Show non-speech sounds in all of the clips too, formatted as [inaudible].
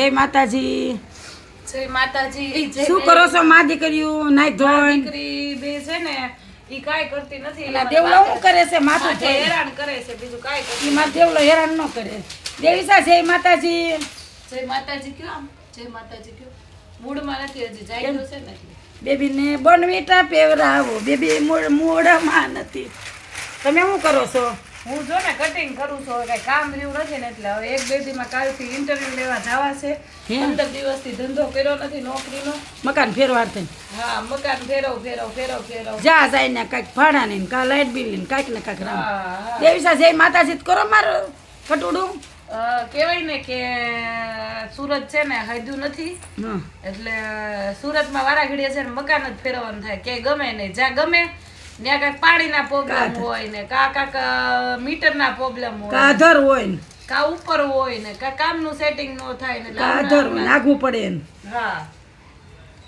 જય માતાજી. જય માતાજી શું કરો છો માં દીકરીયું નાઈ ધોઈ. દીકરી બે છે ને ઈ કાઈ કરતી નથી એલા દેવલો શું કરે છે માથું હેરાન કરે છે બીજું કાઈ કરતી ઈ માં દેવલો હેરાન ન કરે. દેવીસા જય માતાજી? જય માતાજી કયો જય માતાજી કયો? મૂડમાં નથી હજી જાગ્યો છે ને. બેબીને બનવીટા પેવરાવો બેબી મૂળ મૂળમાં નથી. તમે શું કરો છો? હું જો ને કટિંગ કરું છું કઈ કામ રહ્યું નથી ને એટલે હવે એક બે દીમાં કાલથી ઇન્ટરવ્યુ લેવા જવા છે? પંદર દિવસથી ધંધો કર્યો નથી નોકરીનો. મકાન ફેરવાર થઈ હા મકાન ફેરવ ફેરવ ફેરવ ફેરવ. જા જાય ને કાંઈક ભાડા ને કાં લાઇટ બિલ ને કાંઈક ને કાંઈક રામ. દેવી દેવીસા જય માતાજી કરો મારું કટુડું. કેવાય કહેવાય ને કે સુરત છે ને હાયદું નથી. એટલે સુરતમાં વારા ઘડીએ છે ને મકાન જ ફેરવવાનું થાય. કે ગમે નહીં. જ્યાં ગમે ત્યાં કાંઈક પાણીના પ્રોબ્લેમ હોય ને કા કાંક મીટરના પ્રોબ્લેમ હોય. કાધર હોય ને. કા ઉપર હોય ને કા કામનું સેટિંગ નો થાય ને કાધર હોય ને પડે ને હા.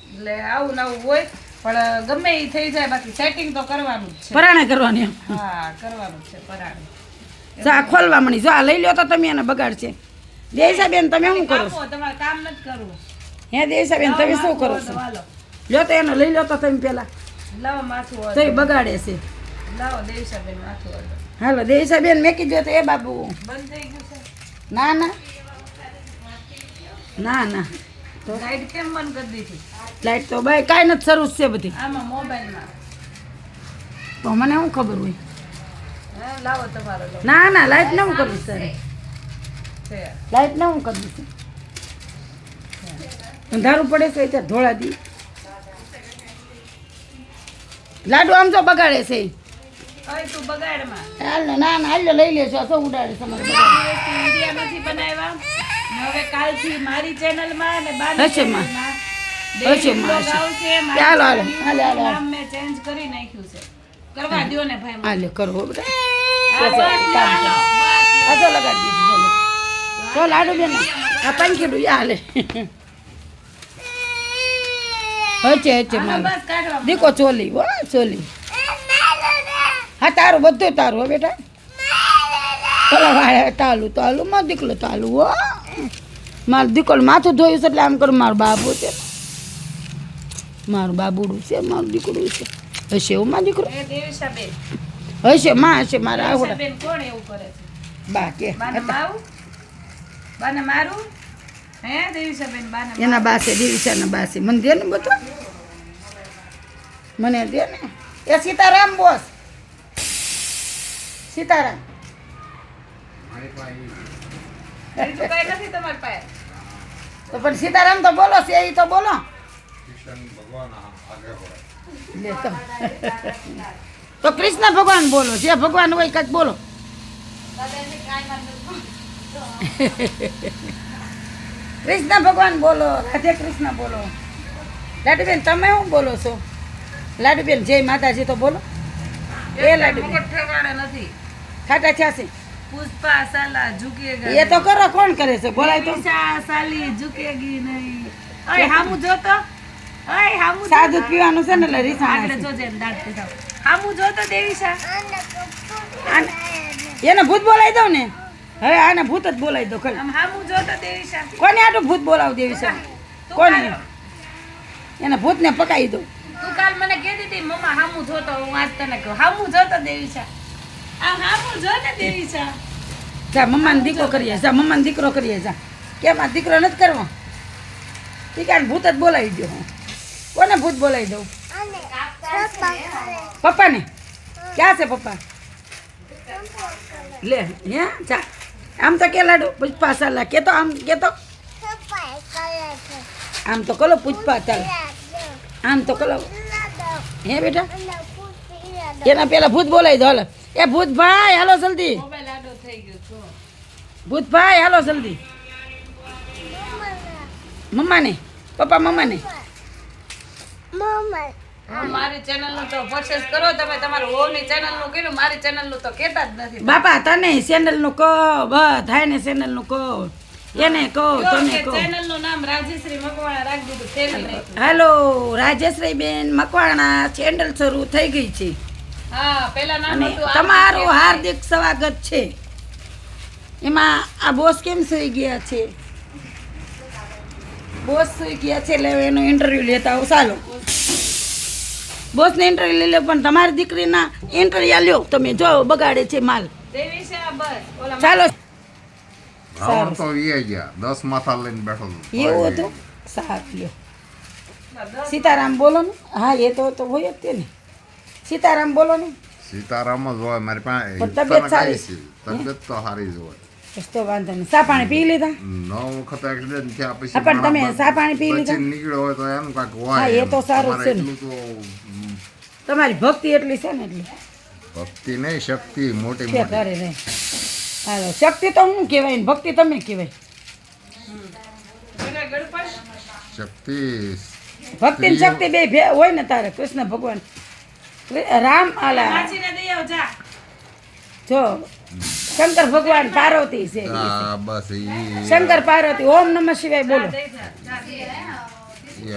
એટલે આવું ને આવું હોય પણ ગમે એ થઈ જાય બાકી સેટિંગ તો કરવાનું જ છે. પરાણે કરવાની હા કરવાનું છે પરાણે. જા ખોલવા મળી જો આ લઈ લ્યો તો તમે એને બગાડશે દેસા બેન તમે શું કરો છો? તમારે કામ નથી કરવું. હે દેસા બેન તમે શું કરો છો? લ્યો તો એને લઈ લ્યો તો તમે પેલા. લાવો માથું તો બગાડે છે. લાવો દેવશાબેન માથું હાલો દેવીસા બેન મેકી દો તો એ બાબુ. બંધ થઈ ગયું છે. ના ના. ના ના. તો લાઈટ કેમ બંધ કરી દીધી? લાઈટ તો ભાઈ કાંઈ નથી જ છે બધી. આમાં મોબાઈલમાં. તો મને શું ખબર હોય? લાવો તમારો ના ના લાઈટ ને હું કરું સર લાઈટ ને હું કરું છું અંધારું પડે છે ત્યાં ધોળા દી. લાડુ આમ તો બગાડે છે. હાલ ને ના હાલ લઈ લેજો તો ઉડાડે છે અમારે બગાડે. દિવસથી ઇન્ડિયા નથી બનાવ્યા. ને મારી ચેનલમાં અને હશે બાની માં. ચેનલમાં માં, vlog હશે. આવશે. મારી ચાલો, હાલો, channel હાલો, હાલો. નામ મેં ચેન્જ કરી લગાડી દીધું ચાલો લાડુ બેન. આ પંખીડું હાલે. હચે હચે મારે. કાઢવા દીકો ચોલી હો ચોલી. હા તારું બધું તારું હો બેટા. ચલો વાળે તાલું તાલું માં દીકલો તાલું હો. મારો દીકરો માથું ધોયું છે એટલે આમ કરું મારું બાબુ છે. મારું બાબુડું છે મારું દીકરું છે. હશે એવું માં દીકરો? હશે માં હશે મારા આવડે. બા કે મારું? એના બાસે દિવિસાના બાસે. મને દે ને બધું. મને દે ને. એ સીતારામ બોસ. સીતારામ. બીજું કઈ નથી તમારી પાસે. તો પણ સીતારામ તો બોલો છે એ તો બોલો. તો. તો કૃષ્ણ ભગવાન બોલો જે ભગવાન હોય કંઈક બોલો. [laughs] કૃષ્ણ ભગવાન બોલો રાધે કૃષ્ણ બોલો. લાડુબેન તમે શું બોલો છો? લાડુબેન જય માતાજી તો બોલો. એ લાડુબેન. ઠેકાણે નથી. ખાટા છ્યાસી પુષ્પા સાલા ઝુકેગા એ તો કરો કોણ કરે છે? બોલાય તો. સાલી ઝુકેગી નહીં. અરે હામુ જોતો? ઓય હામુ સાદું જ પીવાનું છે ને એટલે રીસા એટલે જોજે દાંત પીધાવ હામુ જોતો દેવી સા એને ભૂત બોલાઈ દઉં ને? હવે આને ભૂત જ બોલાવી દો ખરી આમ હામુ જોતો દેવીશા કોને આટલું ભૂત બોલાવ દેવી છે? તું કોને. એને ભૂતને પકાવી દઉં તું કાલ મને કહેતી હતી મમ્મા હામું જોતો હું આજ તને કહું. હામુ જોતો દેવીશા આમ હામુ જોતો દેવીશા જા મમ્માને દીકરો કરીએ જા મમ્માને દીકરો કરીએ જા. કેમ આ દીકરો નથી કરવો? ટીકાને ભૂત જ બોલાવી દો કોને ભૂત બોલાવી દઉં? પપ્પાને? ક્યાં છે પપ્પા. લે હે જા. આમ તો કે લાડુ પૂછપા સાલા કે તો આમ કે તો આમ તો કલો પૂછપા ચાલ આમ તો કલો. હે બેટા? એના પેલા ભૂત બોલાવી દો હાલો. એ ભૂત ભાઈ હાલો જલ્દી. મોબાઈલ આડો થઈ ગયો છો. ભૂત ભાઈ હાલો જલ્દી. મમ્માને પપ્પા મમ્માને. હા, મારી ચેનલનું તો પરચેસ કરો તમે. તમારું ઓની ચેનલનું કર્યું. મારી ચેનલનું તો કેતા જ નથી. બાપા તને ચેનલનું કહો બધાય ને ચેનલનું કહો એને કહો તમે કહો. ચેનલનું નામ રાજેશ્રી મકવાણા રાખી દીધું હેલો. રાજેશ્રી બેન મકવાણા સેન્ડલ શરૂ થઈ ગઈ છે. હા પેલા નામ હતું તમારું હાર્દિક સ્વાગત છે. એમાં આ બોસ કેમ સુઈ ગયા છે? બોસ સુઈ ગયા છે એટલે એનો ઇન્ટરવ્યૂ લેતા આવું ચાલો બોસને ઇન્ટરવ્યુ લઈ લે પણ તમારી દીકરીના ઇન્ટરવ્યુ લ્યો તમે જો બગાડે છે માલ. ચાલો. રાવણ તો ગયા. દસ માથા લઈને બેઠો એવું હતું? સારું લ્યો. સીતારામ બોલો ને? હા એ તો તો હોય જ તે ને. સીતારામ બોલો ને? સીતારામ જ હોય મારી પાસે તબિયત સારી છે. તબિયત તો સારી જ હોય. તો વાંધો નહીં. સા પાણી પી લીધા? નવ વખત એક્સિડન્ટ થયા પછી પણ તમે સા પાણી પી લીધા? પછી નીકળ્યો હોય તો એમ કાંઈક હોય હા, એ તો સારું છે ને. તમારી ભક્તિ એટલી છે ને એટલી? ભક્તિ નહીં શક્તિ મોટી મોટી. કરે હાલો શક્તિ તો હું કહેવાય ને? ભક્તિ તમે કહેવાય. શક્તિ ભક્તિ ને શક્તિ બે ભે હોય ને તારે કૃષ્ણ ભગવાન. રામ આલા. જો. શંકર ભગવાન પાર્વતી છે. બસ ઈ. શંકર પાર્વતી ઓમ નમઃ શિવાય બોલો.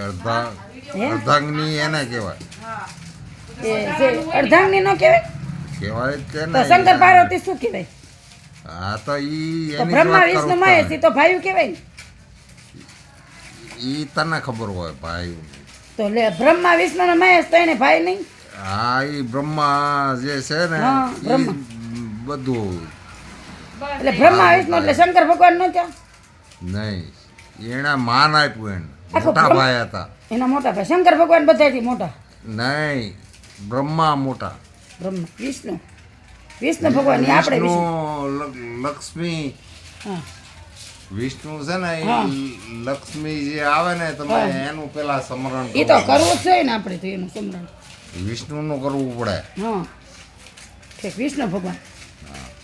અર્ધા અર્ધાંગની એને કહેવાય. એ જે અર્ધાંગની નો કહેવાય? કહેવાય જ તો શંકર પાર્વતી શું કહેવાય? હા તો ઈ એની બ્રહ્મા વિષ્ણુ મહેશ. તો ભાઈ કહેવાય ને. ઈ તને ખબર હોય ભાઈ. તો લે બ્રહ્મા વિષ્ણુ ને મહેશ તો એને ભાઈ નહીં? હા ઈ બ્રહ્મા જે છે ને બધું એટલે બ્રહ્મા વિષ્ણુ એટલે શંકર ભગવાન નો ત્યાં નહીં. એના માન આપ્યું એને. મોટા ભાઈ હતા. એના મોટા ભાઈ. શંકર ભગવાન બધાથી મોટા? નહીં. બ્રહ્મા મોટા. બ્રહ્મા વિષ્ણુ. વિષ્ણુ ભગવાન આપણે વિષ્ણુ લક્ષ્મી. વિષ્ણુ છે ને એ લક્ષ્મી જે આવે ને તમે એનું પેલા સ્મરણ એ તો કરવું જોઈએ ને આપણે તો એનું સમરણ. વિષ્ણુનું કરવું પડે. હા. ઠીક વિષ્ણુ ભગવાન.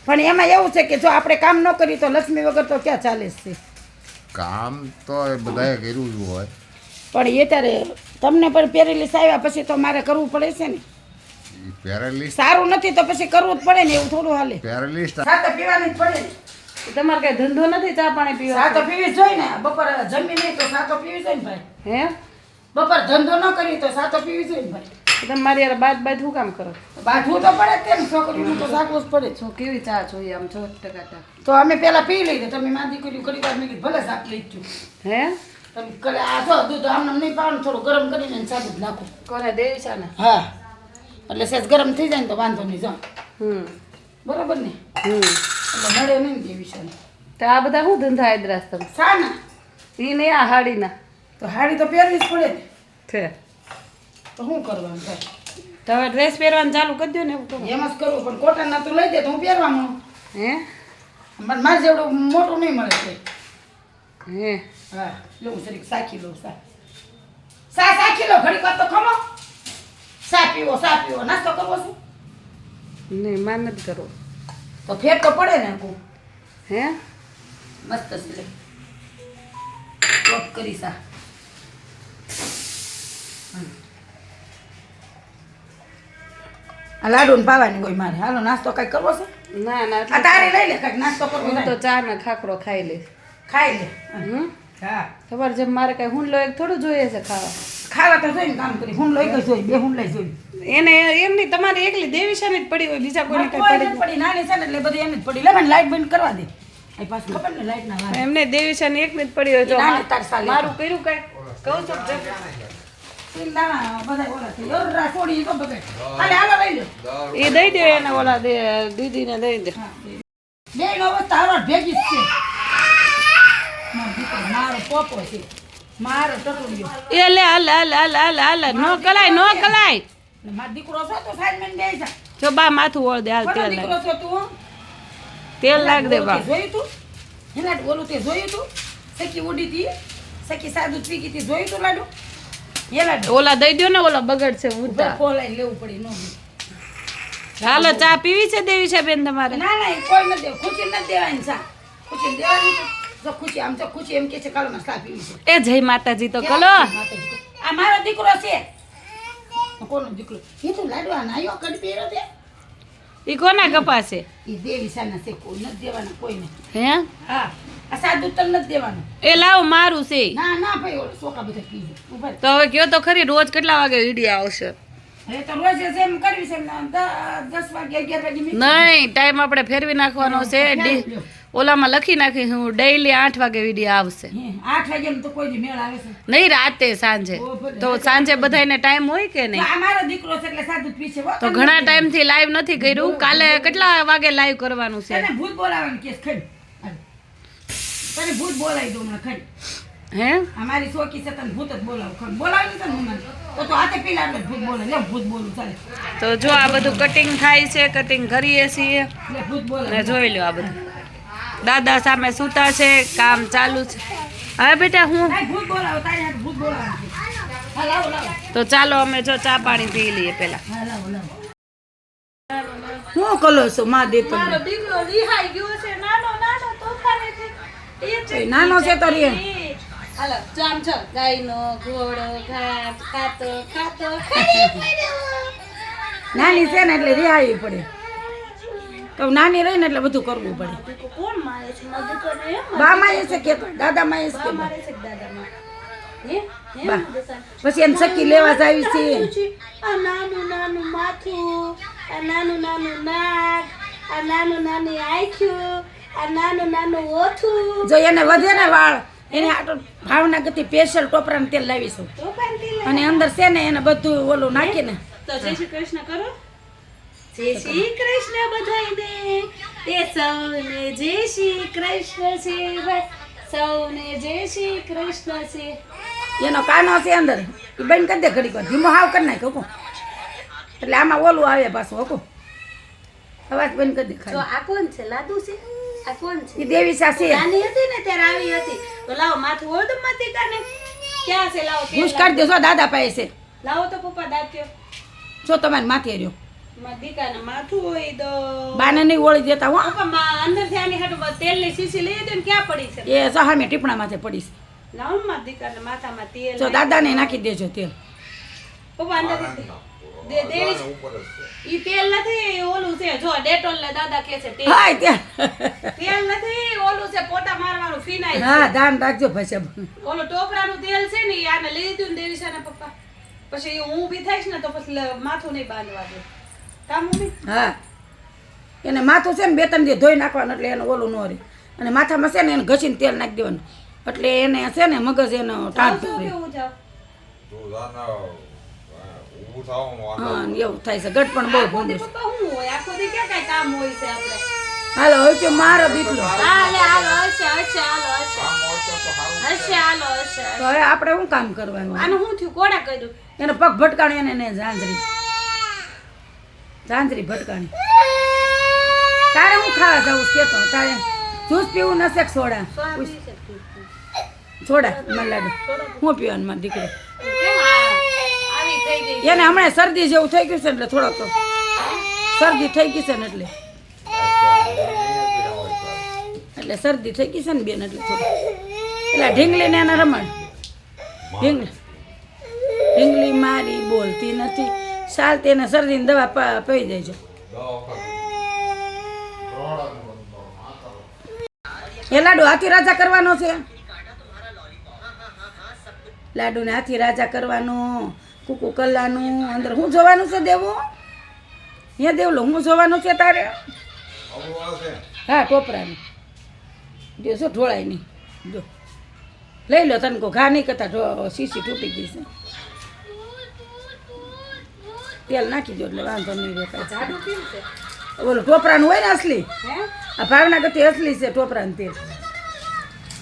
પણ એમાં એવું છે કે જો આપણે કામ ન કરીએ તો લક્ષ્મી વગર તો ક્યાં ચાલે છે? કામ તો એ બધાએ કર્યું જ હોય. પણ એ ત્યારે તમને પણ પેરેલીસ આવ્યા પછી તો મારે કરવું પડે છે ને? પેરાલિસ્ટ સારું નથી તો પછી કરવું જ પડે ને એવું થોડું હાલે. પેરાલિસ્ટ સા પીવાની જ પડે ને. તમારે કઈ ધંધો નથી ચા પાણી પીવા સાતો પીવી જ જોઈએ ને. બપોર જમી નહીં તો સાતો પીવી જોઈએ ને ભાઈ. હે? બપોર ધંધો ન કરી તો સાતો પીવી જોઈએ ને ભાઈ. તમે મારી યાર બાદ બાદ શું કામ કરો? બાજવું તો પડે જ તે ને છોકરીનું તો સાકવું જ પડે. છો કેવી ચા જોઈએ આમ છો ટકા ટકા? તો અમે પેલા પી લઈએ તમે મારી દીકરી કરી વાર મેં કીધું ભલે શાક લઈ જ હે? તમે કલે આ તો દૂધ આમને નહીં પાવાનું થોડું ગરમ કરીને સાદું જ નાખો. કોને દેવી છે ને હા. એટલે સેજ ગરમ થઈ જાય ને તો વાંધો નહીં જો. હમ. બરાબર ને? હમ. એટલે મળે નહીં દેવી છે તો આ બધા શું ધંધા હાયદ્રાસ તમે? સા એ નહીં આ હાડીના. તો હાડી તો પહેરવી જ પડે ને. છે તો શું કરવાનું ભાઈ તો હવે ડ્રેસ પહેરવાનું ચાલુ કરી દો ને એવું કરો. એમ જ કરવું પણ કોટનના તું લઈ દે તો હું પહેરવાનું. હે? મને મારે જેવડું મોટું નહીં મળે છે. હે? હા લઉં જરીક સાખી લઉં સા. સા સાખી લો ઘડીક વાર તો ખમો. સા પીવો સા પીવો. નાસ્તો કરવો છે? નહીં માન નથી કરવો. તો ફેર તો પડે ને કું હે? મસ્ત છે લે. ચોપ કરી સા. આ લાડુ ને પાવાની હોય મારે. હાલો નાસ્તો કઈ કરવો છે? ના ના આ તારે લઈ લે કંઈક નાસ્તો કરવો હું તો ચા ને ખાખરો ખાઈ લે ખાઈ લે. હમ? હા. તમારે જેમ મારે કઈ હુંડલો એક થોડું જોઈએ છે ખાવા. ખાવા તો જોઈને કામ કરી. હું લઈ ગઈ જોઈ બે હું લઈ જોઈ એને એમ નહીં તમારે એકલી દેવી છે જ પડી હોય બીજા કોઈને કઈ કોઈ પડી પડી નાની છે ને એટલે બધી એમ જ પડી. લે લાઈટ બંધ કરવા દે. ખબર ને ના એમને દેવી છે ને એક જ પડી હોય જો સાલી. મારું કર્યું કઈ? કહું છું એ દઈ દે એને ઓલા દે દીદીને દઈ દે. બે નો અવસ્થા ભેગી છે. મારો પોપો છે. મારો ટટુડિયો એ લે હાલ હાલ હાલ હાલ હાલ નો કલાય નો કલાય. મારો દીકરો છો તો સાઈડમાં બે જા. જો બા માથું ઓળ દે હાલ તેલ દીકરો છો તું તેલ લાગ દે બા. જોયું તું? ઓલું તે જોયું તું? સખી ઉડી હતી સખી સાદું પીકી હતી જોયું તું લાડુ? ઓલા દઈ દો ને ઓલા બગડ છે ઉડતા ખોલાઈ લેવું પડી નો હાલો ચા પીવી છે દેવી છે બેન તમારે? ના ના કોઈ ન દેવ ખુશી ન દેવાની સા ખુશી દેવાની. જો ખુશી આમ તો ખુશી એમ કે છે કાલ મસ્તા પીવી છે. એ જય માતાજી તો કલો. આ મારો દીકરો છે. કોનો દીકરો? એ તો લાડવા નાયો કડ પહેરો તે ઈ કોના કપા છે? એ દેવી સાના છે કોઈ ન દેવાના કોઈને હે? હા. આ સાદું તલ નથી દેવાનું. એ લાવ મારું છે. ના ના ભાઈ ઓલો સોકા બધા પીજે ઊભા તો હવે કયો તો ખરી રોજ કેટલા વાગે વીડિયો આવશે. નહીં ટાઈમ આપણે ફેરવી નાખવાનો છે. ઓલામાં લખી નાખી હું ડેઈલી આઠ વાગે વીડિયો આવશે. નહીં રાતે સાંજે. તો સાંજે બધાને ટાઈમ હોય કે નહીં? મારો દીકરો છે એટલે સાદું પીછે તો ઘણા. ટાઈમથી લાઈવ નથી કર્યું. કાલે કેટલા વાગે લાઈવ કરવાનું છે? તને ભૂત બોલાવી દઉં ખરી. હે? અમારી મારી શોખી છે તને ભૂત જ બોલાવું. ખરી. બોલાવી તને હું તો તો હાથે પીલા એટલે ભૂત બોલે. લે ભૂત બોલું ચાલે. તો જો આ બધું કટિંગ થાય છે કટિંગ કરીએ છીએ. ભૂત બોલે. અને જોઈ લો આ બધું. દાદા સામે સૂતા છે કામ ચાલુ છે. હવે બેટા હું? ભૂત બોલાવો તારી હાથે ભૂત બોલાવવાનું છે. હા લાવો લાવો. તો ચાલો અમે જો ચા પાણી પી લઈએ પેલા. હા કલો છું માં દે તો દીકરો રિહાઈ ગયો છે નાનો નાનો છે તો રે. હાલો ચામ છો ગાયનો ઘોડો ઘાસ કાતો કાતો. નાની છે ને એટલે રિહાવી પડે. તો નાની રહી ને એટલે બધું કરવું પડે. કોણ મારે છે? બા માં છે કે દાદા માં એ છે કે બા. પછી એમ સખી લેવા જ આવી છે. આ નાનું નાનું માથું આ નાનું નાનું નાક આ નાનું નાની આંખ્યું આ નાનું નાનું ઓઠું જો એને વધે ને વાળ એને આટલું ભાવના ગતિ સ્પેશિયલ ટોપરાનું તેલ લાવીશું. અને અંદર છે ને એને બધું ઓલું નાખીને. તો જય શ્રી કૃષ્ણ કરો. જય શ્રી કૃષ્ણ બધાયને. તે સૌને જય શ્રી કૃષ્ણ છે ભાઈ. સૌને જય શ્રી કૃષ્ણ છે. એનો કાનો છે અંદર. એ બંધ કરી દે ઘડીક ધીમો હાવ કરી નાખ હકો એટલે આમાં ઓલું આવે પાછું હકું અવાજ બંધ કરી દે આ કોણ છે? લાદુ છે? આ કોણ છે? દેવી સાસી. નાની હતી ને ત્યારે આવી હતી. તો લાવો માથું ઓળદમમાંથી કાને. ક્યાં છે લાવો તેલ ઘૂસ કાઢી દેશો દાદા પાસે છે. લાવો તો પપ્પા દાખ્યો જો તમારે માથે રહ્યો. દીકાને માથું હોય તો બાને નહીં ઓળી દેતા હો. મા અંદરથી આની હાટુ તેલની શીશી લઈ હતી ને ક્યાં પડી છે? એ સહામે ટીપણા માથે પડીશ લાવો ને મારા દીકાને માથામાં તેલ જો દાદાને નાખી દેજો તેલ. પપ્પા અંદર દે. ઈ તેલ નથી ઓલું છે જો ડેટોલ ને દાદા કે છે તેલ. હાય ત્યાં તેલ નથી ઓલું છે પોતા મારવાનું ફિનાઇલ હા ધ્યાન રાખજો ભાઈ ઓલું ટોપરાનું તેલ છે ને આને લીધું ને દેવી છે ને પપ્પા. પછી હું ઊભી થઈશ ને તો પછી માથું નહીં બાંધવા દે. કામ હા. એને માથું છે ને બે ત્રણ દી ધોઈ નાખવાનું એટલે એને ઓલું ન રહે. અને માથામાં છે ને એને ઘસીને તેલ નાખી દેવાનું. એટલે એને છે ને મગજ એનો ટાંટ ધરે કે હું જાઉં હા ને એવું થાય છે. ગટ પણ બહુ ભૂંડું છે. પપ્પા હું હોય? આખો દી ક્યાં કાંઈ કામ હોય છે આપણે? હાલો હવે મારો દીકરો. હા હાલો હશે હશે હાલો હશે. હશે હાલો હશે હવે આપણે શું કામ કરવાનું? આનું શું થયું? કોડા કર્યું? એને પગ ભટકાણી એને એને ઝાંઝરી. ઝાંઝરી ભટકાણી. તારે હું ખાવા જવું કે કેતો તારે જ્યુસ પીવું નશે સોડા. સોડા મને લાગે. હું પીવાનું મારી દીકરો કેમ આ- આવી થઈ ગઈ એને હમણાં શરદી જેવું થઈ ગયું છે ને એટલે થોડોક શરદી થઈ ગઈ છે ને એટલે. એટલે શરદી થઈ ગઈ છે ને બેન એટલે થોડું એટલે ઢીંગલીને એને રમણ. ઢીંગલી. ઢીંગલી મારી બોલતી નથી. ચાલતી એને શરદીની દવા પી દેજો. એ લાડુ હાથી રાજા કરવાનો છે. લાડુને હાથી રાજા કરવાનો કુકુ કલ્લાનું અંદર શું જોવાનું છે દેવું? હે દેવલો હું જોવાનું છે તારે? હા ટોપરાનું જો શું ઢોળાય નહીં જો. લઈ લો તને ઘા નહીં કરતા શીશી તૂટી ગઈ છે. તેલ નાખી દો એટલે વાંધો નહીં રહે ઓલું ટોપરાનું હોય ને અસલી? હે? આ ભાવના ગતિ અસલી છે ટોપરાનું તેલ.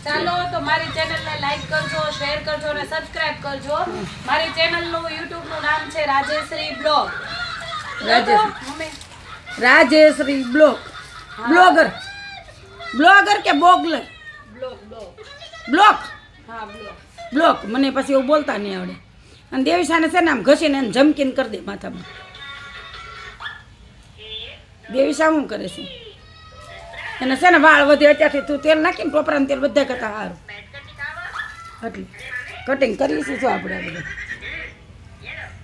ચાલો તો મારી ચેનલને લાઈક કરજો શેર કરજો અને સબસ્ક્રાઇબ કરજો. મારી ચેનલનું યુટ્યુબનું નામ છે Rajeshri blog. Rajeshri. Rajeshri blog. Blogger. Blogger કે બોગલર? Blog blog. બ્લોક હા બ્લોગ. બ્લોક મને પછી એવું બોલતા નહીં આવડે. અને દેવીશાને છે ને આમ ઘસીને જમકીને કરી દે માથામાં. દેવીશા શું કરે છે? એને છે ને વાળ વધે અત્યારથી તું તેલ નાખીને ટોપરાનું તેલ બધા કરતા સારું. એટલે કટિંગ કરીશું શું આપણે બધું.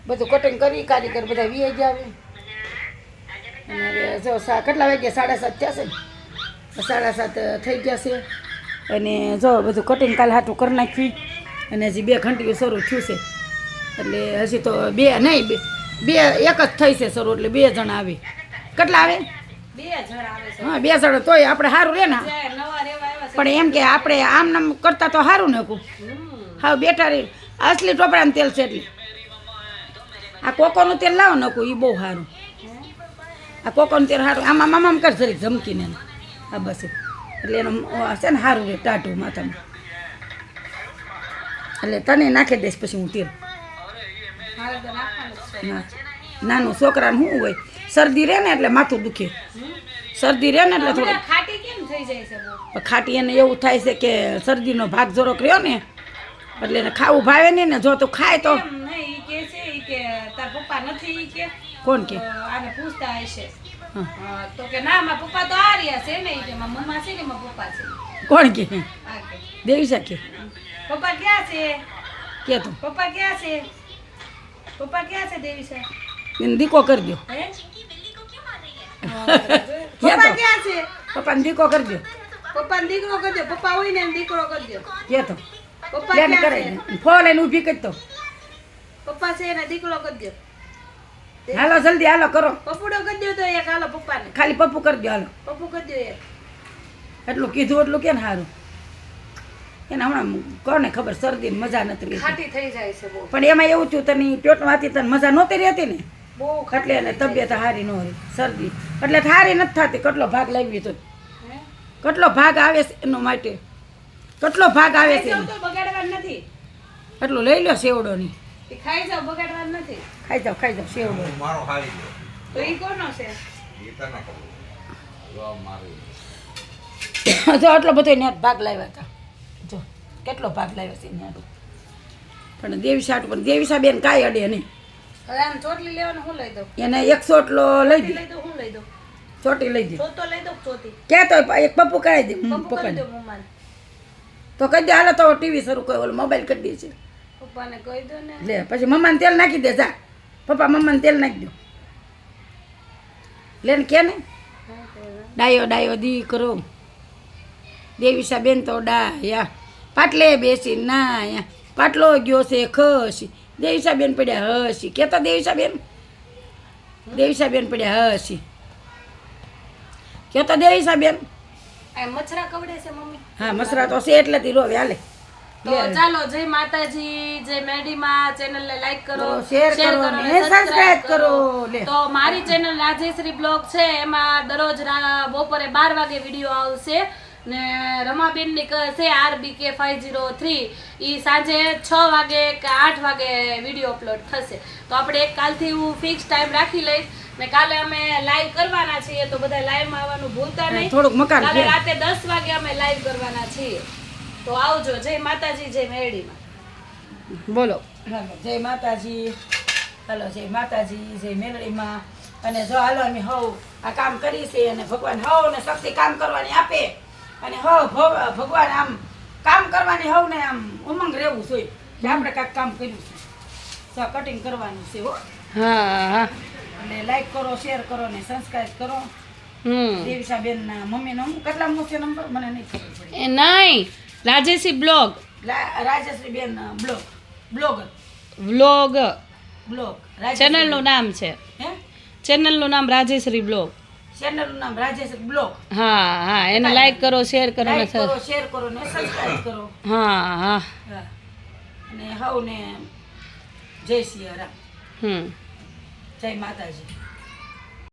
બધું કટિંગ કરી, કારીગર બધા વી ગયા આવે અને જો કેટલા વાગ્યા? સાડા સાત થયા છે ને? સાડા સાત થઈ ગયા છે. અને જો બધું કટિંગ કાલ હાટું કરી નાખ્યું અને હજી બે ઘંટીઓ શરૂ થયું છે. એટલે હજી તો બે, નહીં, બે બે, એક જ થઈ છે શરૂ, એટલે બે જણા આવે. કેટલા આવે? બે જણ હા તોય આપણે સારું રે ને. પણ એમ કે આપણે આમ નામ કરતા તો સારું ને કું. હા બેટા રે. અસલી ટોપરાનું તેલ છે એટલે. આ કોકોનું તેલ લાવો નકું એ બહુ સારું આ કોકોનું તેલ સારું આમાં મામામ કર જરીક જમકીને આ હા બસ એટલે એનું છે ને સારું રે ટાટું માથામાં એટલે તને નાખી દઈશ પછી હું તેલ. ના નાનું છોકરાને શું હોય? શરદી રહે ને એટલે માથું દુખે. શરદી રહે ને એટલે થોડું ખાટી કેમ થઈ જાય છે ખાટી એને એવું થાય છે કે શરદીનો ભાગ જરાક રહ્યો ને એટલે એને ખાવું ભાવે નહીં ને જો તું ખાય તો. નહીં ઈ કે છે કે તાર પપ્પા નથી કે. કોણ કે? આને પૂછતા હશે. તો કે ના મારા પપ્પા તો આ રહ્યા છે ને કે મારા મમ્મા છે ને મારા પપ્પા છે? કોણ કે? દેવી શકે પપ્પા ક્યાં છે? કે તું. પપ્પા ક્યાં છે? પપ્પા ક્યાં છે દેવી છે એને દીકો કરી દો પપ્પા ક્યાં દીકો કરી દો પપ્પાને દીકરો કરી પપ્પા હોય ને દીકરો કરી કે તો? પપ્પા ઊભી પપ્પા છે એને દીકરો હાલો જલ્દી હાલો કરો. પપ્પુડો કરી દો તો એક હાલો પપ્પાને. ખાલી પપ્પુ કરી દો હાલો. પપ્પુ કરી દો એક. એટલું કીધું એટલું કેમ સારું એને હમણાં કોને ખબર શરદી મજા નથી ખાટી થઈ જાય છે પણ એમાં એવું થયું તને પેટમાં હતી તને મજા નહોતી રહેતી ને? બહુ એટલે એને તબિયત હારી ન હોય શરદી. એટલે હારી નથી થતી કેટલો ભાગ લાવી તો કેટલો ભાગ આવે છે એનો માટે? કેટલો ભાગ આવે છે નથી. એટલું લઈ લો સેવડો ની. ખાઈ જાવ બગાડવા નથી. ખાઈ જાવ ખાઈ જાવ સેવડો મારો ખાઈ તો એ કોનો છે? [coughs] જો આટલો બધો નેટ ભાગ લાવ્યા હતા. જો કેટલો ભાગ લાવ્યો છે નેટ પણ દેવીસા પણ દેવીસા બેન કાંઈ અડે નહીં. ચોટલી લઈ દઉં? ચોટી લઈ દઉં ક્યાં તો એક પપ્પુ કરાવી દે તો કહી દે હાલો તો ટીવી શરૂ ઓલો મોબાઈલ કરી દે છે. લે પછી મમ્માને તેલ નાખી દે જા. પપ્પા મમ્માને તેલ નાખી દો. લે ને કે ને? ડાયો ડાયો દી કરો. દેવીશા બેન તો ડાયા. પાટલે બેસી ના પાટલો ગયો છે ખસી. દેવીસા બેન પડ્યા હસી. કેતા દેવીસા બેન દેવીસા બેન પડ્યા હસી. કેતા દેવીસા બેન આ મચ્છરા કવડે છે મમ્મી? હા મસરા તો છે એટલે તી રોવે. હાલે. તો ચાલો જય માતાજી જય મેડીમાં ચેનલને લાઈક કરો શેર કરો અને ને subscribe કરો. તો મારી ચેનલ રાજેશ્રી બ્લોગ છે એમાં દરરોજ બપોરે બાર વાગે વીડિયો આવશે. ને રમાબેનની ક- છે આરબીકે ફાઈવ જીરો થ્રી એ સાંજે છ વાગે કે આઠ વાગે વીડિયો અપલોડ થશે. તો આપણે એક કાલથી હું ફિક્સ ટાઈમ રાખી લઈશ ને કાલે અમે લાઈવ કરવાના છીએ તો બધા લાઈવમાં આવવાનું ભૂલતા નહીં. થોડુંક મકાન કાલે રાતે દસ વાગે અમે લાઈવ કરવાના છીએ. તો આવજો. જય માતાજી જય મેરડીમાં. બોલો. જય માતાજી. હલો જય માતાજી જય મેલડીમાં અને જો હાલો અમે હવ આ કામ કરી છે અને ભગવાન હવ ને શક્તિ કામ કરવાની આપે. અને હવ ભગવાન આમ કામ કરવાની હવ ને આમ ઉમંગ રહેવું જોઈએ કે આપણે કાંઈક કામ કર્યું છે. કટિંગ કરવાનું છે હો. હા હા. એટલે લાઈક કરો શેર કરો ને સબસ્ક્રાઈબ કરો. હમ. દેવીસાબેનના મમ્મીનો હું કેટલા મૂકશે નંબર મને નહીં ખબર પડી. એ નહીં. Rajeshi blog Rajeshri ben blog blogger vlog blog channel ચેનલનું નામ છે. હે? ચેનલનું નામ રાજેશ્રી બ્લોગ ચેનલનું નામ રાજેશ બ્લોગ. હા હા એને લાઈક કરો શેર કરો ને કરો શેર કરો ને સબસ્ક્રાઇબ કરો. હા હા. હા. અને હવને જય સિયા રામ હમ. જય માતાજી.